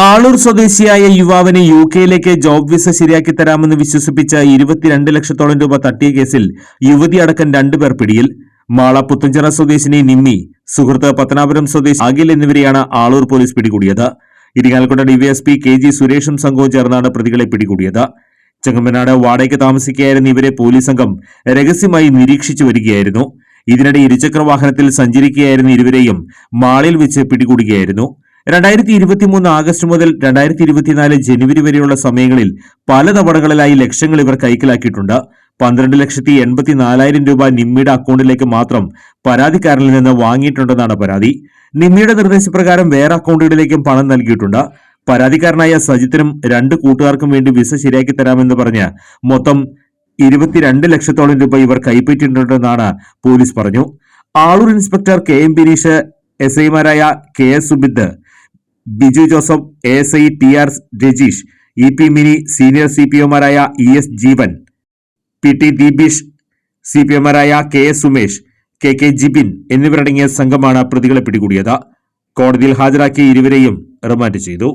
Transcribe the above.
ആളൂർ സ്വദേശിയായ യുവാവിനെ യു കെയിലേക്ക് ജോബ് വിസ ശരിയാക്കി തരാമെന്ന് വിശ്വസിപ്പിച്ച ഇരുപത്തിരണ്ട് ലക്ഷത്തോളം രൂപ തട്ടിയ കേസിൽ യുവതി അടക്കം രണ്ടുപേർ പിടിയിൽ. മാള പുത്തഞ്ചിറ സ്വദേശിനി നിമ്മി സുഹൃത്ത് പത്തനാപുരം സ്വദേശി അഖിൽ എന്നിവരെയാണ് ആളൂർ പോലീസ് പിടികൂടിയത്. ഇരിങ്ങാലക്കുട ഡിവൈഎസ്പി കെ ജി സുരേഷും സംഘവും ചേർന്നാണ് പ്രതികളെ പിടികൂടിയത്. ചെങ്ങമ്പനാട് വാടകയ്ക്ക് താമസിക്കുകയായിരുന്ന ഇവരെ പോലീസ് സംഘം രഹസ്യമായി നിരീക്ഷിച്ചു വരികയായിരുന്നു. ഇതിനിടെ ഇരുചക്ര വാഹനത്തിൽ സഞ്ചരിക്കുകയായിരുന്ന ഇരുവരെയും മാളിൽ വെച്ച് പിടികൂടുകയായിരുന്നു. രണ്ടായിരത്തി ഇരുപത്തി മൂന്ന് ആഗസ്റ്റ് മുതൽ രണ്ടായിരത്തി ഇരുപത്തിനാല് ജനുവരി വരെയുള്ള സമയങ്ങളിൽ പല തവണകളിലായി ലക്ഷങ്ങൾ ഇവർ കൈക്കലാക്കിയിട്ടുണ്ട്. പന്ത്രണ്ട് ലക്ഷത്തി എൺപത്തി നാലായിരം രൂപ നിമ്മിയുടെ അക്കൗണ്ടിലേക്ക് മാത്രം പരാതിക്കാരനിൽ നിന്ന് വാങ്ങിയിട്ടുണ്ടെന്നാണ് പരാതി. നിമ്മിയുടെ നിർദ്ദേശപ്രകാരം വേറെ അക്കൗണ്ടുകളിലേക്കും പണം നൽകിയിട്ടുണ്ട്. പരാതിക്കാരനായ സജിത്തിനും രണ്ട് കൂട്ടുകാർക്കും വേണ്ടി വിസ ശരിയാക്കി തരാമെന്ന് പറഞ്ഞ് മൊത്തം ഇരുപത്തിരണ്ട് ലക്ഷത്തോളം രൂപ ഇവർ കൈപ്പറ്റിയിട്ടുണ്ടെന്നാണ് പോലീസ് പറഞ്ഞു. Aloor inspector K M Bineesh S ഐമാരായ K S Subid Biju Joseph A S I T R Rajeesh E P Mini senior C P ഒമാരായ E S Jeevan P T Deepeesh C P ഒമാരായ K S Sumesh K K Jibin എന്നിവരടങ്ങിയ സംഘമാണ് പ്രതികളെ പിടികൂടിയത്. കോടതിയിൽ ഹാജരാക്കിയ ഇരുവരെയും remand ചെയ്തു.